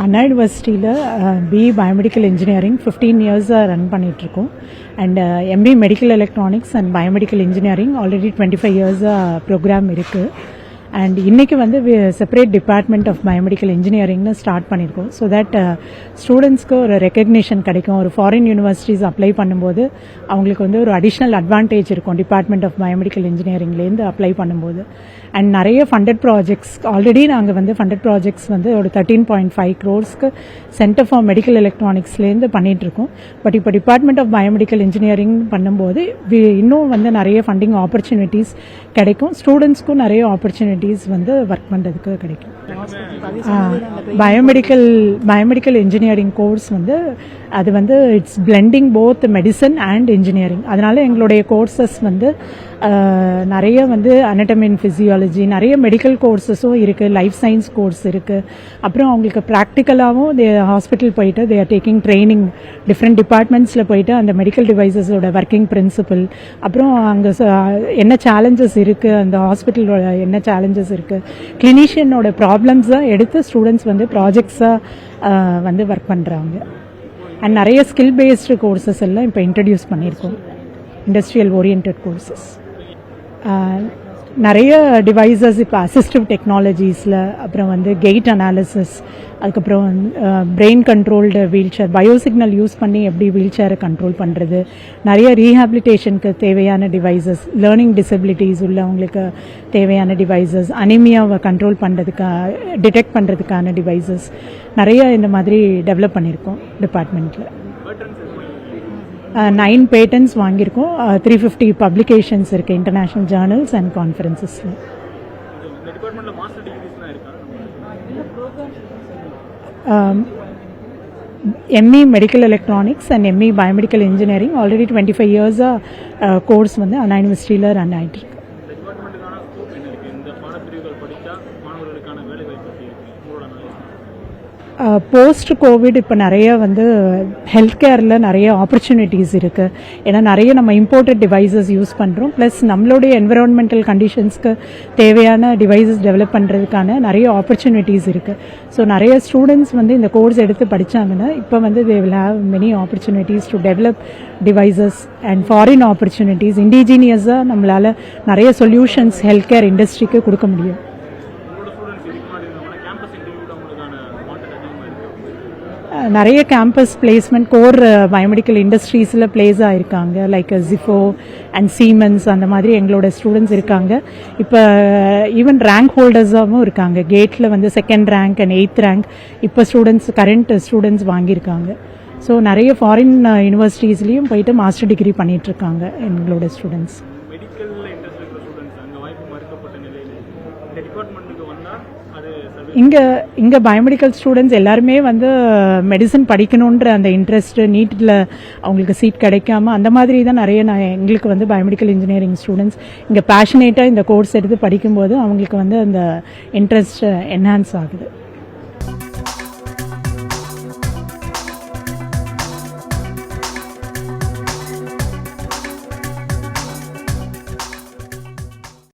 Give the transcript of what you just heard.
அண்ணா யூனிவர்சிட்டியில் BE biomedical engineering fifteen இயர்ஸாக run பண்ணிகிட்ருக்கோம் and MP medical electronics and biomedical engineering already twenty five இயர்ஸாக program இருக்குது and இன்றைக்கி வந்து செப்பரேட் டிபார்ட்மெண்ட் ஆஃப் பயோமெடிக்கல் இன்ஜினியரிங்னு ஸ்டார்ட் பண்ணியிருக்கோம் ஸோ தட் ஸ்டூடெண்ட்ஸ்க்கு ஒரு ரெக்கக்னிஷன் கிடைக்கும். ஒரு ஃபாரின் யூனிவர்சிட்டிஸ் அப்ளை பண்ணும்போது அவங்களுக்கு வந்து ஒரு அடிஷ்னல் அட்வான்டேஜ் இருக்கும் டிபார்ட்மெண்ட் ஆஃப் பயோமெடிக்கல் இன்ஜினியரிங்லேருந்து அப்ளை பண்ணும்போது. அண்ட் நிறைய ஃபண்டட் ப்ராஜெக்ட்ஸ் ஆல்ரெடி நாங்கள் வந்து ஃபண்டட் ப்ராஜெக்ட்ஸ் வந்து ஒரு தேர்ட்டீன் பாயிண்ட் ஃபைவ் க்ரோர்ஸ்க்கு சென்டர் ஃபார் மெடிக்கல் எலக்ட்ரானிக்ஸ்லேருந்து பண்ணிகிட்ருக்கோம் பட் இப்போ டிபார்ட்மெண்ட் ஆஃப் பயோமெடிக்கல் இன்ஜினியரிங் பண்ணும்போது வி- இன்னும் வந்து நிறைய ஃபண்டிங் ஆப்பர்ச்சுனிட்டிஸ் கிடைக்கும். ஸ்டூடெண்ட்ஸ்க்கும் நிறைய ஆப்பர்ச்சுனிட்டி ஸ்டடீஸ் வந்து ஒர்க் பண்ணுறதுக்கு கிடைக்கும். பயோமெடிக்கல் பயோமெடிக்கல் இன்ஜினியரிங் கோர்ஸ் வந்து அது வந்து it's blending both medicine and engineering அதனால் எங்களுடைய கோர்சஸ் வந்து நிறைய வந்து anatomy and ஃபிசியாலஜி நிறைய மெடிக்கல் கோர்சஸும் இருக்குது லைஃப் சயின்ஸ் கோர்ஸ் இருக்குது அப்புறம் அவங்களுக்கு ப்ராக்டிக்கலாகவும் தே ஹாஸ்பிட்டல் போயிட்டு they are taking training different டிபார்ட்மெண்ட்ஸில் போயிட்டு அந்த மெடிக்கல் டிவைசஸோட ஒர்க்கிங் பிரின்சிபல் அப்புறம் அங்கே என்ன சேலஞ்சஸ் இருக்குது அந்த ஹாஸ்பிட்டலோட என்ன சேலஞ்சஸ் இருக்குது கிளினிஷியனோட ப்ராப்ளம்ஸை எடுத்து ஸ்டூடெண்ட்ஸ் வந்து ப்ராஜெக்ட்ஸாக வந்து ஒர்க் பண்ணுறாங்க அண்ட் நிறைய ஸ்கில் பேஸ்டு கோர்சஸ் எல்லாம் இப்போ இன்ட்ரடியூஸ் பண்ணியிருக்கோம். இண்டஸ்ட்ரியல் ஓரியன்ட் கோர்சஸ் நிறைய டிவைசஸ் இப்போ அசிஸ்டிவ் டெக்னாலஜிஸில் அப்புறம் வந்து கெயிட் அனாலிசிஸ் அதுக்கப்புறம் brain controlled wheel chair biosignal use பண்ணி எப்படி வீல் சேரை கண்ட்ரோல் பண்ணுறது நிறைய ரீஹாபிலிட்டேஷனுக்கு தேவையான டிவைசஸ் லேர்னிங் டிசபிலிட்டிஸ் உள்ளவங்களுக்கு தேவையான டிவைசஸ் அனிமியாவை கண்ட்ரோல் பண்ணுறதுக்கா டிடெக்ட் பண்ணுறதுக்கான டிவைசஸ் நிறைய இந்த மாதிரி டெவலப் பண்ணியிருக்கோம் டிபார்ட்மெண்ட்டில் நைன் பேட்டன்ஸ் வாங்கியிருக்கோம். த்ரீ ஃபிஃப்டி பப்ளிகேஷன்ஸ் இருக்குது international journals and கான்ஃபரன்சஸில் ME medical electronics and ME biomedical engineering already twenty five இயர்ஸாக கோர்ஸ் வந்து அண்ணா யூனிவர்சிட்டியில் ரன் ஆகிட்டு இருக்கு? போஸ்ட் கோவிட் இப்போ நிறைய வந்து ஹெல்த் கேரில் நிறைய ஆப்பர்ச்சுனிட்டிஸ் இருக்குது ஏன்னா நிறைய நம்ம இம்போர்ட்டட் டிவைசஸ் யூஸ் பண்ணுறோம் ப்ளஸ் நம்மளுடைய என்விரான்மெண்டல் கண்டிஷன்ஸ்க்கு தேவையான டிவைசஸ் டெவலப் பண்ணுறதுக்கான நிறைய ஆப்பர்ச்சுனிட்டிஸ் இருக்குது ஸோ நிறைய ஸ்டூடெண்ட்ஸ் வந்து இந்த கோர்ஸ் எடுத்து படித்தாங்கன்னா இப்போ வந்து they will have many opportunities to develop devices and foreign opportunities இண்டிஜீனியஸாக நம்மளால் நிறைய சொல்யூஷன்ஸ் ஹெல்த் கேர் இண்டஸ்ட்ரிக்கு கொடுக்க முடியும். நிறைய கேம்பஸ் பிளேஸ்மெண்ட் கோர் பயோமெடிக்கல் இண்டஸ்ட்ரீஸில் பிளேஸ் ஆகிருக்காங்க லைக் ஜிஃபோ அண்ட் சீமன்ஸ் அந்த மாதிரி எங்களோட ஸ்டூடெண்ட்ஸ் இருக்காங்க. இப்போ ஈவன் ரேங்க் ஹோல்டர்ஸாகவும் இருக்காங்க. கேட்டில் வந்து second rank and eighth rank இப்போ ஸ்டூடெண்ட்ஸ் கரண்ட் ஸ்டூடெண்ட்ஸ் வாங்கியிருக்காங்க. ஸோ நிறைய ஃபாரின் யூனிவர்சிட்டிஸ்லேயும் போயிட்டு மாஸ்டர் டிகிரி பண்ணிகிட்ருக்காங்க எங்களோட ஸ்டூடெண்ட்ஸ் இங்கே இங்கே பயோமெடிக்கல் ஸ்டூடெண்ட்ஸ் எல்லாருமே வந்து மெடிசன் படிக்கணுன்ற அந்த இன்ட்ரெஸ்ட்டு நீட்டில் அவங்களுக்கு சீட் கிடைக்காம அந்த மாதிரி தான் நிறைய நான் எங்களுக்கு வந்து பயோமெடிக்கல் இன்ஜினியரிங் ஸ்டூடெண்ட்ஸ் இங்கே பேஷனேட்டாக இந்த கோர்ஸ் எடுத்து படிக்கும்போது அவங்களுக்கு வந்து அந்த இன்ட்ரெஸ்ட் என்ஹான்ஸ் ஆகுது.